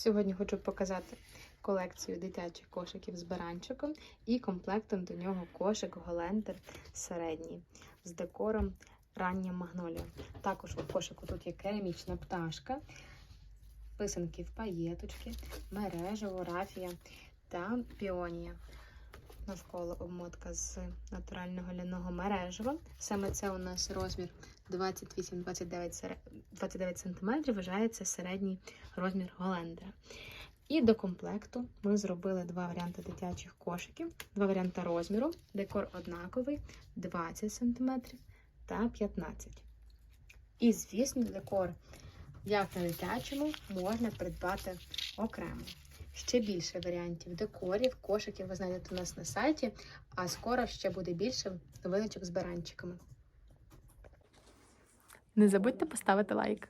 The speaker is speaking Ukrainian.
Сьогодні хочу показати колекцію дитячих кошиків з баранчиком і комплектом до нього кошик Голендер середній з декором рання магнолія. Також у кошику тут є керамічна пташка, писанки в паєточки, мережево, рафія та піонія. Навколо обмотка з натурального ляного мережева. Саме це у нас розмір 28-29 29 см, вважається середній розмір Голендера. І до комплекту ми зробили два варіанти дитячих кошиків, два варіанти розміру. Декор однаковий 20 см та 15 І, звісно, декор, як на дитячому, можна придбати окремо. Ще більше варіантів декорів, кошиків ви знайдете у нас на сайті, а скоро ще буде більше новиночок з баранчиками. Не забудьте поставити лайк.